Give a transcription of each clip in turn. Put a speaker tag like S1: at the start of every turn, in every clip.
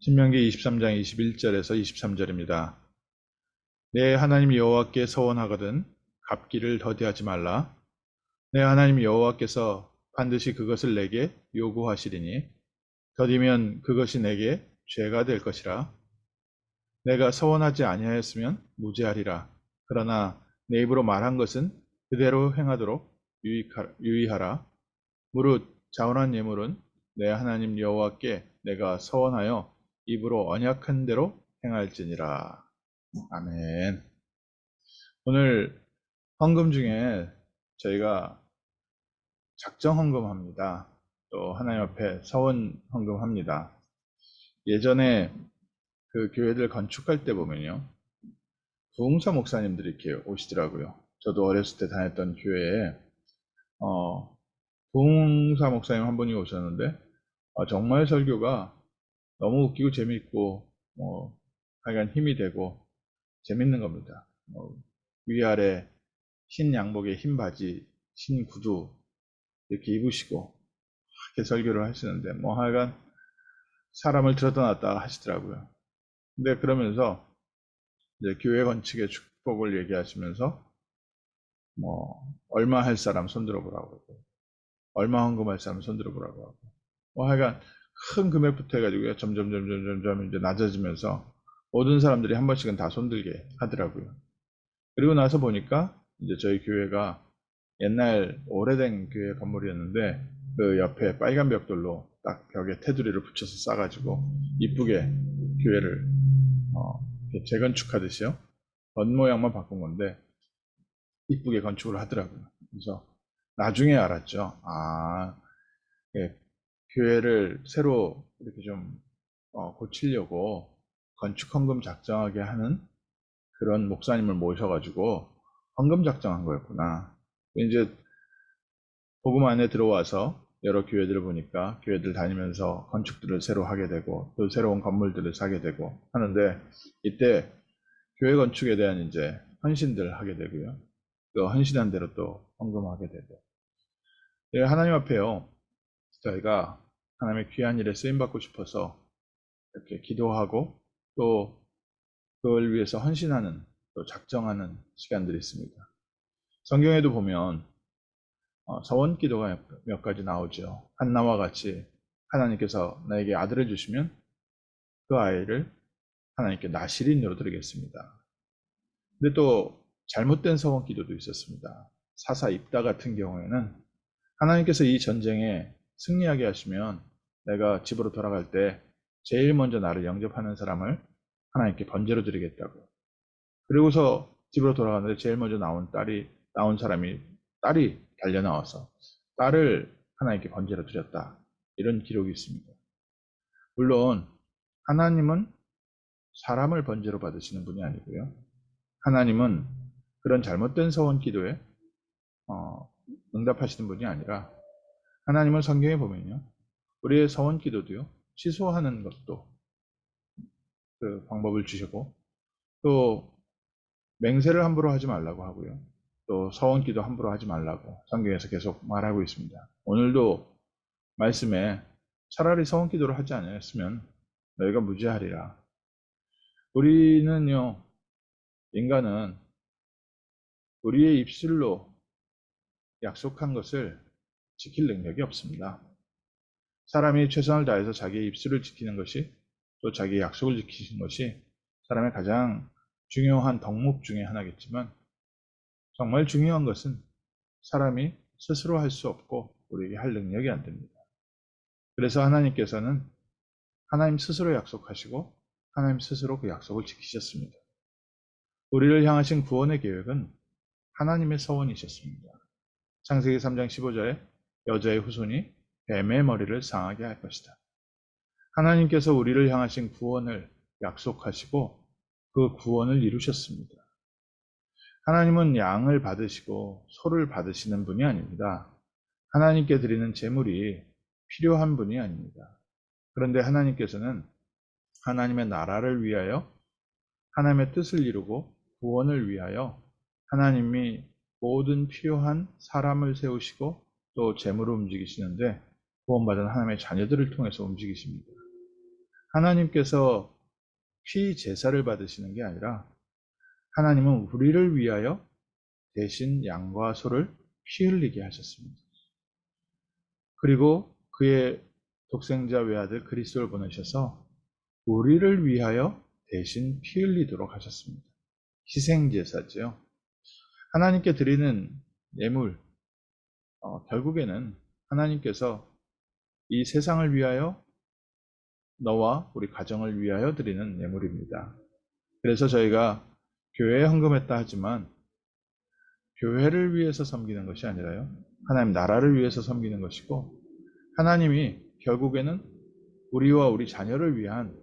S1: 신명기 23장 21절에서 23절입니다. 내 하나님 여호와께 서원하거든 갚기를 더디하지 말라. 내 하나님 여호와께서 반드시 그것을 내게 요구하시리니 더디면 그것이 내게 죄가 될 것이라. 내가 서원하지 아니하였으면 무죄하리라. 그러나 내 입으로 말한 것은 그대로 행하도록 유의하라. 무릇 자원한 예물은 내 하나님 여호와께 내가 서원하여 입으로 언약한 대로 행할지니라. 아멘. 오늘 헌금 중에 저희가 작정 헌금합니다. 또 하나님 앞에 서원 헌금합니다. 예전에 그 교회들 건축할 때 보면요. 부흥사 목사님들이 이렇게 오시더라고요. 저도 어렸을 때 다녔던 교회에 어, 부흥사 목사님 한 분이 오셨는데 아, 정말 설교가 너무 웃기고 재밌고 뭐 하여간 힘이 되고 재밌는 겁니다. 뭐, 위아래 흰 양복에 흰 바지, 흰 구두 이렇게 입으시고 이렇게 설교를 하시는데 뭐 하여간 사람을 들었다 놨다 하시더라고요. 근데 그러면서 이제 교회 건축의 축복을 얘기하시면서 뭐 얼마 할 사람 손들어 보라고 하고 얼마 헌금할 사람 손들어 보라고 하고 뭐 하여간 큰 금액부터 해가지고 점점 점점 점점 이제 낮아지면서 모든 사람들이 한 번씩은 다 손들게 하더라고요. 그리고 나서 보니까 이제 저희 교회가 옛날 오래된 교회 건물이었는데 그 옆에 빨간 벽돌로 딱 벽에 테두리를 붙여서 싸가지고 이쁘게 교회를 어, 재건축하듯이요. 겉모양만 바꾼 건데 이쁘게 건축을 하더라고요. 그래서 나중에 알았죠. 아, 예, 교회를 새로 이렇게 좀 어, 고치려고 건축 헌금 작정하게 하는 그런 목사님을 모셔가지고 헌금 작정한 거였구나. 이제 복음 안에 들어와서 여러 교회들을 보니까 교회들 다니면서 건축들을 새로 하게 되고 또 새로운 건물들을 사게 되고 하는데 이때 교회 건축에 대한 이제 헌신들 하게 되고요. 또 헌신한 대로 또 헌금하게 되고 예, 하나님 앞에요. 저희가 하나님의 귀한 일에 쓰임 받고 싶어서 이렇게 기도하고 또 그걸 위해서 헌신하는 또 작정하는 시간들이 있습니다. 성경에도 보면 어, 서원 기도가 몇 가지 나오죠. 한나와 같이 하나님께서 나에게 아들을 주시면 그 아이를 하나님께 나시린으로 드리겠습니다. 근데 또 잘못된 서원 기도도 있었습니다. 사사 입다 같은 경우에는 하나님께서 이 전쟁에 승리하게 하시면 내가 집으로 돌아갈 때 제일 먼저 나를 영접하는 사람을 하나님께 번제로 드리겠다고. 그리고서 집으로 돌아가는데 제일 먼저 나온 딸이 나온 사람이 딸이 달려 나와서 딸을 하나님께 번제로 드렸다. 이런 기록이 있습니다. 물론 하나님은 사람을 번제로 받으시는 분이 아니고요. 하나님은 그런 잘못된 서원 기도에 어, 응답하시는 분이 아니라 하나님은 성경에 보면요. 우리의 서원 기도도요. 취소하는 것도 그 방법을 주시고 또 맹세를 함부로 하지 말라고 하고요. 또 서원 기도 함부로 하지 말라고 성경에서 계속 말하고 있습니다. 오늘도 말씀에 차라리 서원 기도를 하지 않았으면 너희가 무죄하리라. 우리는요. 인간은 우리의 입술로 약속한 것을 지킬 능력이 없습니다. 사람이 최선을 다해서 자기의 입술을 지키는 것이 또 자기의 약속을 지키는 것이 사람의 가장 중요한 덕목 중의 하나겠지만 정말 중요한 것은 사람이 스스로 할 수 없고 우리에게 할 능력이 안 됩니다. 그래서 하나님께서는 하나님 스스로 약속하시고 하나님 스스로 그 약속을 지키셨습니다. 우리를 향하신 구원의 계획은 하나님의 서원이셨습니다. 창세기 3장 15절에 여자의 후손이 뱀의 머리를 상하게 할 것이다. 하나님께서 우리를 향하신 구원을 약속하시고 그 구원을 이루셨습니다. 하나님은 양을 받으시고 소를 받으시는 분이 아닙니다. 하나님께 드리는 제물이 필요한 분이 아닙니다. 그런데 하나님께서는 하나님의 나라를 위하여 하나님의 뜻을 이루고 구원을 위하여 하나님이 모든 필요한 사람을 세우시고 또 재물을 움직이시는데 구원받은 하나님의 자녀들을 통해서 움직이십니다. 하나님께서 피 제사를 받으시는 게 아니라 하나님은 우리를 위하여 대신 양과 소를 피 흘리게 하셨습니다. 그리고 그의 독생자 외아들 그리스도를 보내셔서 우리를 위하여 대신 피 흘리도록 하셨습니다. 희생 제사지요. 하나님께 드리는 예물 어, 결국에는 하나님께서 이 세상을 위하여 너와 우리 가정을 위하여 드리는 예물입니다. 그래서 저희가 교회에 헌금했다 하지만 교회를 위해서 섬기는 것이 아니라요. 하나님 나라를 위해서 섬기는 것이고 하나님이 결국에는 우리와 우리 자녀를 위한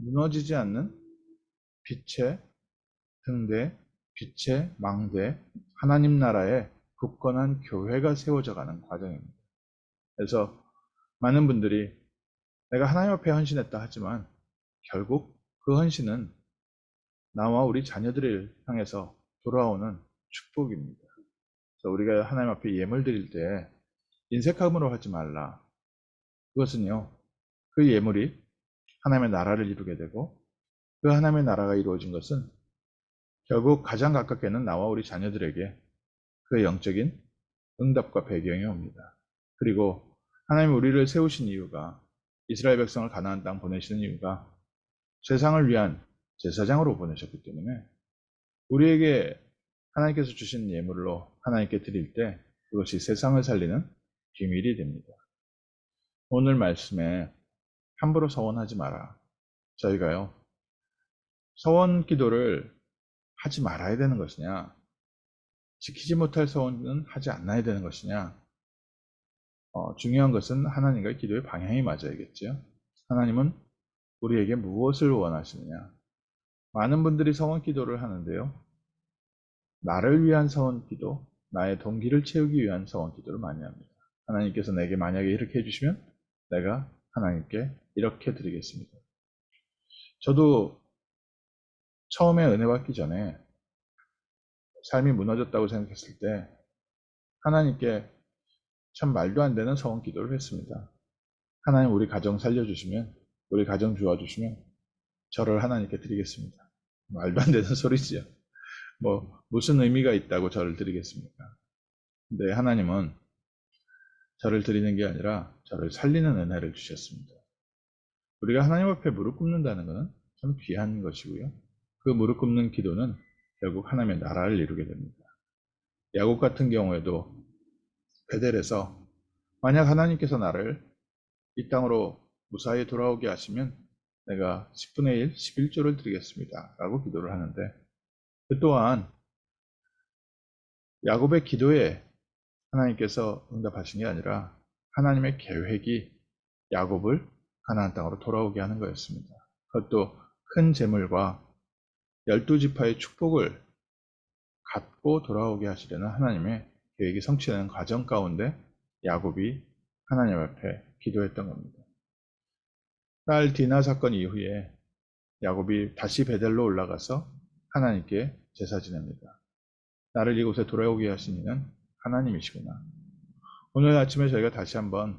S1: 무너지지 않는 빛의 등대, 빛의 망대, 하나님 나라의 굳건한 교회가 세워져 가는 과정입니다. 그래서 많은 분들이 내가 하나님 앞에 헌신했다 하지만 결국 그 헌신은 나와 우리 자녀들을 향해서 돌아오는 축복입니다. 그래서 우리가 하나님 앞에 예물 드릴 때 인색함으로 하지 말라. 그것은요, 그 예물이 하나님의 나라를 이루게 되고 그 하나님의 나라가 이루어진 것은 결국 가장 가깝게는 나와 우리 자녀들에게 그 영적인 응답과 배경이 옵니다. 그리고 하나님 우리를 세우신 이유가 이스라엘 백성을 가나안 땅 보내시는 이유가 세상을 위한 제사장으로 보내셨기 때문에 우리에게 하나님께서 주신 예물로 하나님께 드릴 때 그것이 세상을 살리는 비밀이 됩니다. 오늘 말씀에 함부로 서원하지 마라. 저희가요, 서원 기도를 하지 말아야 되는 것이냐, 지키지 못할 서원은 하지 않아야 되는 것이냐, 어, 중요한 것은 하나님과 기도의 방향이 맞아야겠죠. 하나님은 우리에게 무엇을 원하시느냐. 많은 분들이 서원 기도를 하는데요. 나를 위한 서원 기도, 나의 동기를 채우기 위한 서원 기도를 많이 합니다. 하나님께서 내게 만약에 이렇게 해주시면 내가 하나님께 이렇게 드리겠습니다. 저도 처음에 은혜 받기 전에 삶이 무너졌다고 생각했을 때 하나님께 참 말도 안 되는 서원 기도를 했습니다. 하나님 우리 가정 살려주시면 우리 가정 주어주시면 저를 하나님께 드리겠습니다. 말도 안 되는 소리지요. 뭐 무슨 의미가 있다고 저를 드리겠습니까? 근데 하나님은 저를 드리는 게 아니라 저를 살리는 은혜를 주셨습니다. 우리가 하나님 앞에 무릎 꿇는다는 것은 참 귀한 것이고요. 그 무릎 꿇는 기도는 결국 하나님의 나라를 이루게 됩니다. 야곱 같은 경우에도 베델에서 만약 하나님께서 나를 이 땅으로 무사히 돌아오게 하시면 내가 10분의 1, 11조를 드리겠습니다. 라고 기도를 하는데 그 또한 야곱의 기도에 하나님께서 응답하신 게 아니라 하나님의 계획이 야곱을 가나안 땅으로 돌아오게 하는 거였습니다. 그것도 큰 재물과 열두 지파의 축복을 갖고 돌아오게 하시려는 하나님의 계획이 성취되는 과정 가운데 야곱이 하나님 앞에 기도했던 겁니다. 딸 디나 사건 이후에 야곱이 다시 베델로 올라가서 하나님께 제사 지냅니다. 나를 이곳에 돌아오게 하신 이는 하나님이시구나. 오늘 아침에 저희가 다시 한번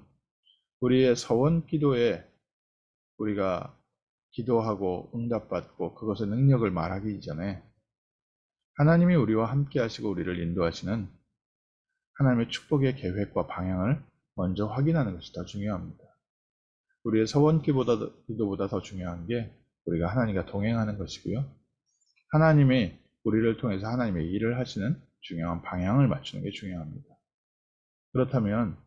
S1: 우리의 서원 기도에 우리가 기도하고 응답받고 그것의 능력을 말하기 이전에 하나님이 우리와 함께 하시고 우리를 인도하시는 하나님의 축복의 계획과 방향을 먼저 확인하는 것이 더 중요합니다. 우리의 서원 기보다, 기도보다 더 중요한 게 우리가 하나님과 동행하는 것이고요. 하나님이 우리를 통해서 하나님의 일을 하시는 중요한 방향을 맞추는 게 중요합니다. 그렇다면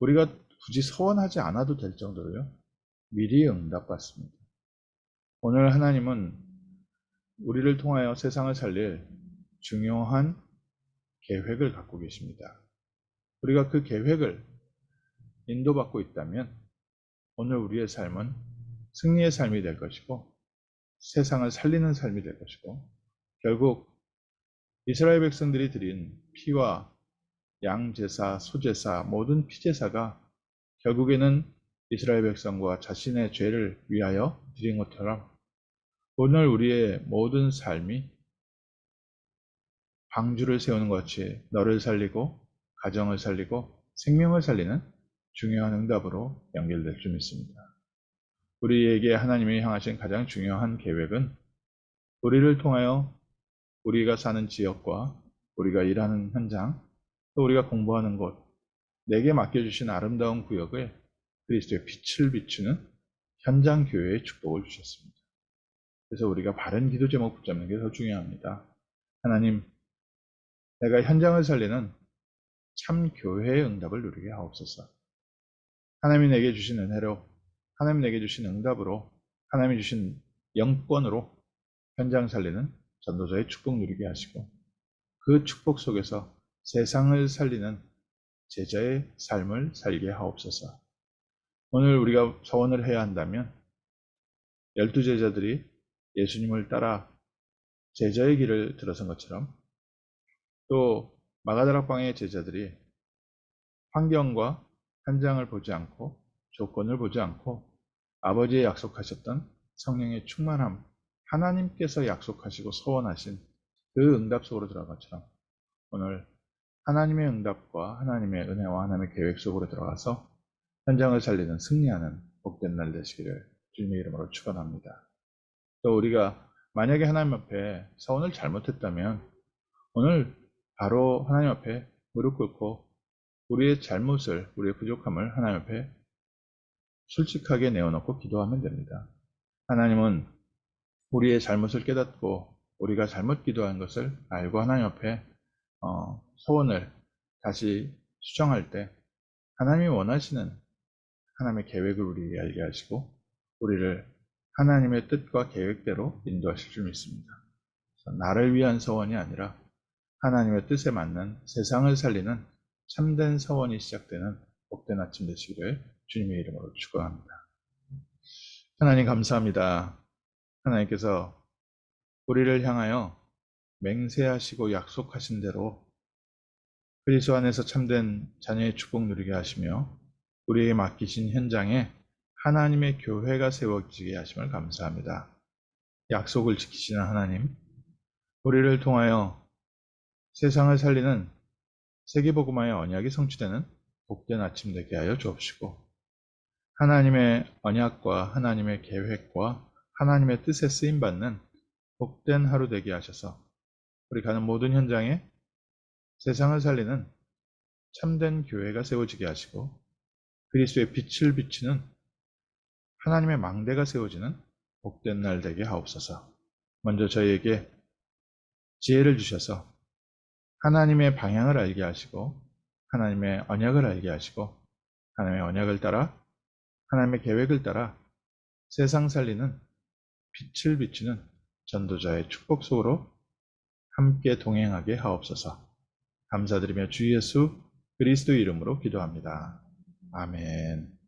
S1: 우리가 굳이 서원하지 않아도 될 정도로요. 미리 응답받습니다. 오늘 하나님은 우리를 통하여 세상을 살릴 중요한 계획을 갖고 계십니다. 우리가 그 계획을 인도받고 있다면 오늘 우리의 삶은 승리의 삶이 될 것이고 세상을 살리는 삶이 될 것이고 결국 이스라엘 백성들이 드린 피와 양제사, 소제사, 모든 피제사가 결국에는 이스라엘 백성과 자신의 죄를 위하여 드린 것처럼 오늘 우리의 모든 삶이 방주를 세우는 것 같이 너를 살리고 가정을 살리고 생명을 살리는 중요한 응답으로 연결될 줄 믿습니다. 우리에게 하나님이 향하신 가장 중요한 계획은 우리를 통하여 우리가 사는 지역과 우리가 일하는 현장, 또 우리가 공부하는 곳, 내게 맡겨주신 아름다운 구역을 그리스도의 빛을 비추는 현장 교회의 축복을 주셨습니다. 그래서 우리가 바른 기도 제목 붙잡는 게 더 중요합니다. 하나님, 내가 현장을 살리는 참 교회의 응답을 누리게 하옵소서. 하나님이 내게 주신 은혜로, 하나님이 내게 주신 응답으로, 하나님이 주신 영권으로 현장 살리는 전도자의 축복 누리게 하시고, 그 축복 속에서 세상을 살리는 제자의 삶을 살게 하옵소서. 오늘 우리가 서원을 해야 한다면, 열두 제자들이 예수님을 따라 제자의 길을 들어선 것처럼, 또 마가다락방의 제자들이 환경과 현장을 보지 않고 조건을 보지 않고 아버지의 약속하셨던 성령의 충만함, 하나님께서 약속하시고 서원하신 그 응답 속으로 들어간 것처럼 오늘 하나님의 응답과 하나님의 은혜와 하나님의 계획 속으로 들어가서 현장을 살리는 승리하는 복된 날 되시기를 주님의 이름으로 축원합니다. 또 우리가 만약에 하나님 앞에 서원을 잘못했다면 오늘 바로 하나님 앞에 무릎 꿇고 우리의 잘못을, 우리의 부족함을 하나님 앞에 솔직하게 내어놓고 기도하면 됩니다. 하나님은 우리의 잘못을 깨닫고 우리가 잘못 기도한 것을 알고 하나님 앞에 어, 소원을 다시 수정할 때 하나님이 원하시는 하나님의 계획을 우리에게 알게 하시고 우리를 하나님의 뜻과 계획대로 인도하실 줄 믿습니다. 나를 위한 서원이 아니라 하나님의 뜻에 맞는 세상을 살리는 참된 서원이 시작되는 복된 아침 되시기를 주님의 이름으로 축원합니다. 하나님 감사합니다. 하나님께서 우리를 향하여 맹세하시고 약속하신 대로 그리스도 안에서 참된 자녀의 축복 누리게 하시며 우리에게 맡기신 현장에 하나님의 교회가 세워지게 하심을 감사합니다. 약속을 지키시는 하나님, 우리를 통하여 세상을 살리는 세계복음화의 언약이 성취되는 복된 아침 되게 하여 주옵시고 하나님의 언약과 하나님의 계획과 하나님의 뜻에 쓰임 받는 복된 하루 되게 하셔서 우리 가는 모든 현장에 세상을 살리는 참된 교회가 세워지게 하시고 그리스도의 빛을 비추는 하나님의 망대가 세워지는 복된 날 되게 하옵소서. 먼저 저희에게 지혜를 주셔서 하나님의 방향을 알게 하시고 하나님의 언약을 알게 하시고 하나님의 언약을 따라 하나님의 계획을 따라 세상 살리는 빛을 비추는 전도자의 축복 속으로 함께 동행하게 하옵소서. 감사드리며 주 예수 그리스도 이름으로 기도합니다. 아멘.